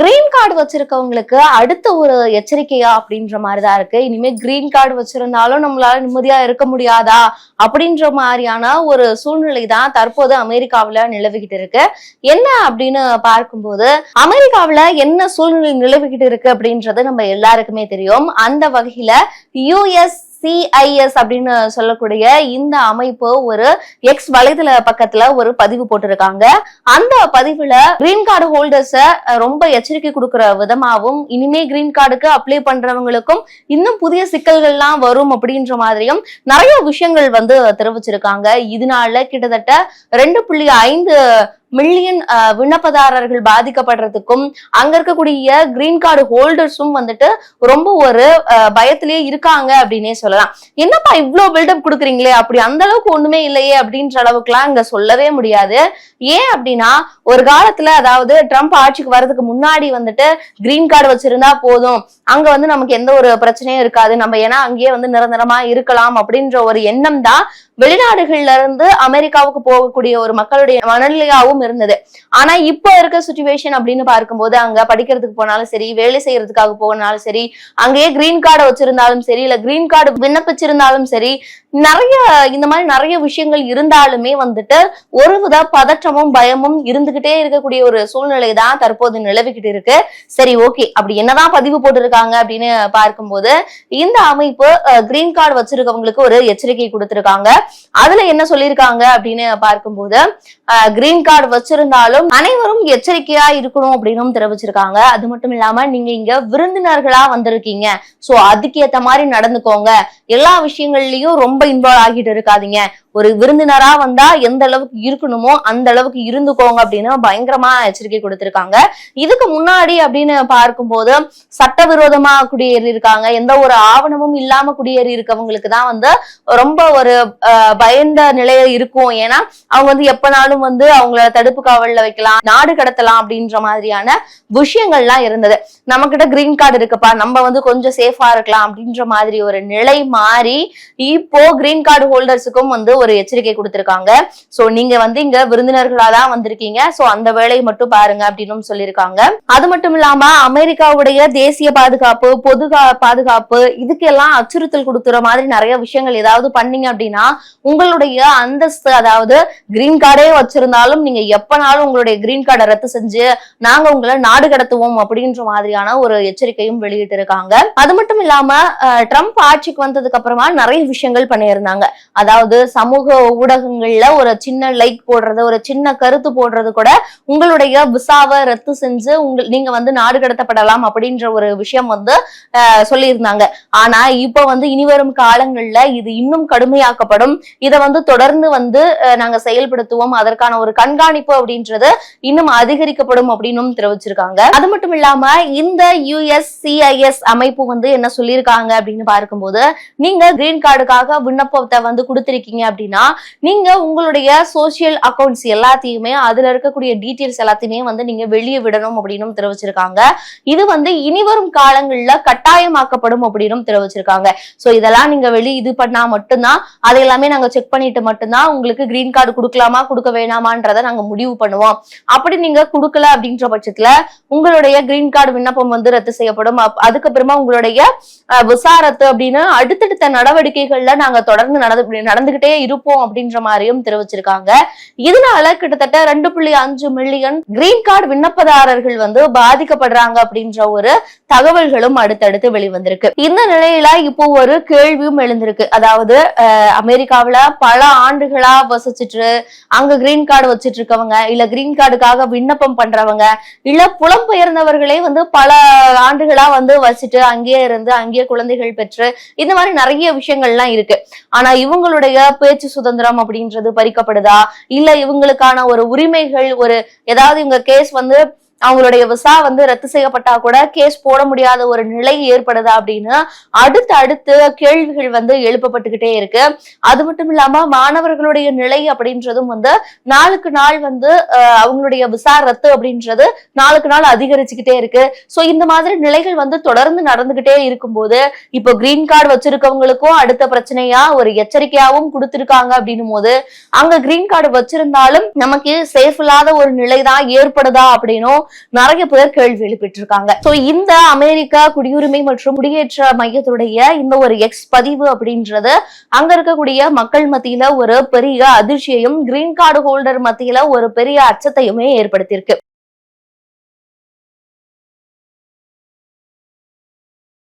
Green card வச்சிருக்கவங்களுக்கு அடுத்த ஒரு எச்சரிக்கையா அப்படின்ற மாதிரிதான் இருக்கு. இனிமே கிரீன் கார்டு வச்சிருந்தாலும் நம்மளால நிம்மதியா இருக்க முடியாதா அப்படின்ற மாதிரியான ஒரு சூழ்நிலை தான் தற்போது அமெரிக்காவுல நிலவிக்கிட்டு இருக்கு. என்ன அப்படின்னு பார்க்கும்போது அமெரிக்காவுல என்ன சூழ்நிலை நிலவிக்கிட்டு இருக்கு அப்படின்றது நம்ம எல்லாருக்குமே தெரியும். அந்த வகையில யுஎஸ் சிஐஎஸ் அப்படின்னு சொல்லக்கூடிய இந்த அமைப்பு ஒரு எக்ஸ் வலைதள பக்கத்துல ஒரு பதிவு போட்டிருக்காங்க. அந்த பதிவுல கிரீன் கார்டு ஹோல்டர்ஸ ரொம்ப எச்சரிக்கை கொடுக்கிற விதமாவும் இனிமே கிரீன் கார்டுக்கு அப்ளை பண்றவங்களுக்கும் இன்னும் புதிய சிக்கல்கள்லாம் வரும் அப்படின்ற மாதிரியும் நிறைய விஷயங்கள் வந்து தெரிவிச்சிருக்காங்க. இதனால கிட்டத்தட்ட ரெண்டு புள்ளி ஐந்து மில்லியன் விண்ணப்பதாரர்கள் பாதிக்கப்படுறதுக்கும் அங்க இருக்கக்கூடிய கிரீன் கார்டு ஹோல்டர்ஸும் வந்துட்டு ரொம்ப ஒரு அஹ், பயத்திலேயே இருக்காங்க அப்படின்னே சொல்லலாம். என்னப்பா இவ்வளவு பில்டப் கொடுக்குறீங்களே? அப்படி அந்த அளவுக்கு ஒண்ணுமே இல்லையே அப்படின்ற அளவுக்குலாம் இங்க சொல்லவே முடியாது. ஏன் அப்படின்னா ஒரு காலத்துல அதாவது ட்ரம்ப் ஆட்சிக்கு வர்றதுக்கு முன்னாடி வந்துட்டு கிரீன் கார்டு வச்சிருந்தா போதும். அங்க வந்து நமக்கு எந்த ஒரு பிரச்சனையும் இருக்காது. நம்ம ஏன்னா அங்கேயே வந்து நிரந்தரமா இருக்கலாம் அப்படின்ற ஒரு எண்ணம் தான் வெளிநாடுகள்ல இருந்து அமெரிக்காவுக்கு போகக்கூடிய ஒரு மக்களுடைய மனநிலையாவும் இருந்தது. ஆனா இப்ப இருக்க சுச்சுவேஷன் அப்படின்னு பார்க்கும்போது அங்க படிக்கிறதுக்கு போனாலும் சரி வேலை செய்யறதுக்காக போனாலும் சரி அங்கேயே கிரீன் கார்டை வச்சிருந்தாலும் சரி இல்ல கிரீன் கார்டு விண்ணப்பிச்சிருந்தாலும் சரி நிறைய இந்த மாதிரி நிறைய விஷயங்கள் இருந்தாலுமே வந்துட்டு ஒரு வித பதற்றமும் பயமும் இருந்துகிட்டே இருக்கக்கூடிய ஒரு சூழ்நிலை தான் தற்போது நிலவிக்கிட்டு இருக்கு. சரி ஓகே அப்படி என்னதான் பதிவு போட்டிருக்காங்க அப்படின்னு பார்க்கும்போது இந்த அமைப்பு கிரீன் கார்டு வச்சிருக்கவங்களுக்கு ஒரு எச்சரிக்கை கொடுத்திருக்காங்க. அதுல என்ன சொல்லியிருக்காங்க அப்படின்னு பார்க்கும்போது கிரீன் கார்டு வச்சிருந்தாலும் அனைவரும் எச்சரிக்கையா இருக்கணும் அப்படின்னு தெரிவிச்சிருக்காங்க. அது மட்டும் இல்லாம நீங்க இங்க விருந்தினர்களா வந்திருக்கீங்க. சோ அதுக்கு ஏத்த மாதிரி நடந்துக்கோங்க. எல்லா விஷயங்கள்லயும் ரொம்ப இன்வால்வ் ஆகிட்டு இருக்காதீங்க. ஒரு விருந்தினரா வந்தா எந்த அளவுக்கு இருக்கணுமோ அந்த அளவுக்கு இருந்துக்கோங்க அப்படின்னு பயங்கரமா எச்சரிக்கை கொடுத்திருக்காங்க. இதுக்கு முன்னாடி அப்படின்னு பார்க்கும்போது சட்டவிரோதமா குடியேறி இருக்காங்க எந்த ஒரு ஆவணமும் இல்லாம குடியேறி இருக்கவங்களுக்கு தான் வந்து ரொம்ப ஒரு அஹ், பயந்த நிலையில இருக்கும். ஏன்னா அவங்க வந்து எப்பனாலும் வந்து அவங்கள தடுப்பு காவல்ல வைக்கலாம் நாடு கடத்தலாம் அப்படின்ற மாதிரியான விஷயங்கள்லாம் இருந்தது. நம்ம கிட்ட கிரீன் கார்டு இருக்குப்பா நம்ம வந்து கொஞ்சம் சேஃபா இருக்கலாம் அப்படின்ற மாதிரி ஒரு நிலை மாறி இப்போ கிரீன் கார்டு ஹோல்டர்ஸுக்கும் வந்து ஒரு எச்சரிக்கை கொடுத்திருக்காங்க. சோ நீங்க வந்து இங்க விருந்தினர்களா தான் வந்திருக்கீங்க. சோ அந்த வேலையை மட்டும் பாருங்க அப்படின்னு சொல்லியிருக்காங்க. அது மட்டும் இல்லாம அமெரிக்காவுடைய தேசிய பாதுகாப்பு பொது பாதுகாப்பு இதுக்கெல்லாம் அச்சுறுத்தல் கொடுக்குற மாதிரி நிறைய விஷயங்கள் ஏதாவது பண்ணீங்க அப்படின்னா உங்களுடைய அந்தஸ்து அதாவது கிரீன் கார்டே வச்சிருந்தாலும் நீங்க எப்பனாலும் உங்களுடைய கிரீன் கார்டை ரத்து செஞ்சு நாங்க உங்களை நாடு கடத்துவோம் அப்படின்ற மாதிரியான ஒரு எச்சரிக்கையும் வெளியிட்டு இருக்காங்க அது மட்டும் இல்லாம ட்ரம்ப் ஆட்சிக்கு வந்ததுக்கு அப்புறமா நிறைய விஷயங்கள் பண்ணியிருந்தாங்க. அதாவது சம சமூக ஊடகங்கள்ல ஒரு சின்ன லைக் போடுறது ஒரு சின்ன கருத்து போடுறது கூட உங்களுடைய விசாவை ரத்து செஞ்சு உங்க நீங்க வந்து நாடு கடத்தப்படலாம் அப்படின்ற ஒரு விஷயம் வந்து சொல்லியிருந்தாங்க. ஆனா இப்ப வந்து இனிவரும் காலங்கள்ல இது இன்னும் கடுமையாக்கப்படும். இதை வந்து தொடர்ந்து வந்து நாங்க செயல்படுத்துவோம். அதற்கான ஒரு கண்காணிப்பு அப்படின்றது இன்னும் அதிகரிக்கப்படும் அப்படின்னும் தெரிவிச்சிருக்காங்க. அது மட்டும் இல்லாம இந்த யுஎஸ்சிஐஎஸ் அமைப்பு வந்து என்ன சொல்லியிருக்காங்க அப்படின்னு பார்க்கும்போது நீங்க கிரீன் கார்டுக்காக விண்ணப்பத்தை வந்து கொடுத்திருக்கீங்க அப்படின்னு நீங்க உங்களுடைய சோசியல் அக்கவுண்ட்ஸ் எல்லாத்தையுமே அதுல இருக்கக்கூடிய டீட்டெயில்ஸ் எல்லாத்தையுமே வந்து நீங்க வெளியே விடணும் அப்படின்னு தெரிவிச்சிருக்காங்க. இது வந்து இனிவரும் காலங்கள்ல கட்டாயமாக்கப்படும் அப்படின்னு தெரிவிச்சிருக்காங்க. சோ இதெல்லாம் நீங்க வெளியே இது பண்ணா மட்டும்தான் அதை எல்லாமே நாங்க செக் பண்ணிட்டு மட்டும்தான் உங்களுக்கு கிரீன் கார்டு கொடுக்கலாமா கொடுக்க வேணாமான்றத நாங்க முடிவு பண்ணுவோம். அப்படி நீங்க கொடுக்கல அப்படின்ற பட்சத்துல உங்களுடைய கிரீன் கார்டு விண்ணப்பம் வந்து ரத்து செய்யப்படும். அதுக்கப்புறமா உங்களுடைய விசாரத்து அப்படின்னு அடுத்தடுத்த நடவடிக்கைகள்ல நாங்க தொடர்ந்து நடந்து நடந்துகிட்டே இருப்போம் அப்படின்ற மாதிரியும் தெரிவிச்சிருக்காங்க. இதனால கிட்டத்தட்ட ரெண்டு புள்ளி அஞ்சு மில்லியன் கிரீன் கார்டு விண்ணப்பதாரர்கள் வந்து பாதிக்கப்படுறாங்க அப்படின்ற ஒரு தகவல்களும் அடுத்தடுத்து வெளிவந்திருக்கு. இந்த நிலையில இப்போ ஒரு கேள்வியும் எழுந்திருக்கு. அதாவது அமெரிக்காவில பல ஆண்டுகளா வசிச்சுட்டு அங்க கிரீன் கார்டு வச்சிட்டு இருக்கவங்க இல்ல கிரீன் கார்டுக்காக விண்ணப்பம் பண்றவங்க இல்ல புலம்பெயர்ந்தவர்களே வந்து பல ஆண்டுகளா வந்து வசிட்டு அங்கேயே இருந்து அங்கேயே குழந்தைகள் பெற்று இந்த மாதிரி நிறைய விஷயங்கள்லாம் இருக்கு. ஆனா இவங்களுடைய பேச்சு சுதந்திரம் அப்படின்றது பறிக்கப்படுதா? இல்ல இவங்களுக்கான ஒரு உரிமைகள் ஒரு ஏதாவது இவங்க கேஸ் வந்து அவங்களுடைய விசா வந்து ரத்து செய்யப்பட்டா கூட கேஸ் போட முடியாத ஒரு நிலை ஏற்படுதா அப்படின்னு அடுத்து அடுத்து கேள்விகள் வந்து எழுப்பப்பட்டுக்கிட்டே இருக்கு. அது மட்டும் இல்லாம மாணவர்களுடைய நிலை அப்படின்றதும் வந்து நாளுக்கு நாள் வந்து அவங்களுடைய விசா ரத்து அப்படின்றது நாளுக்கு நாள் அதிகரிச்சுக்கிட்டே இருக்கு. சோ இந்த மாதிரி நிலைகள் வந்து தொடர்ந்து நடந்துகிட்டே இருக்கும்போது இப்போ கிரீன் கார்டு வச்சிருக்கவங்களுக்கும் அடுத்த பிரச்சனையா ஒரு எச்சரிக்கையாவும் கொடுத்திருக்காங்க அப்படின்னும் போது அங்க கிரீன் கார்டு வச்சிருந்தாலும் நமக்கு சேஃப் இல்லாத ஒரு நிலை தான் ஏற்படுதா அப்படின்னும் நிறைய பேர் கேள்வி எழுப்பிட்டிருக்காங்க. சோ இந்த அமெரிக்கா குடியுரிமை மற்றும் குடியேற்ற மையத்துடைய இந்த ஒரு எக்ஸ் பதிவு அப்படின்றது அங்க இருக்கக்கூடிய மக்கள் மத்தியில ஒரு பெரிய அதிர்ச்சியையும் கிரீன் கார்டு ஹோல்டர் மத்தியில ஒரு பெரிய அச்சத்தையுமே ஏற்படுத்தியிருக்கு.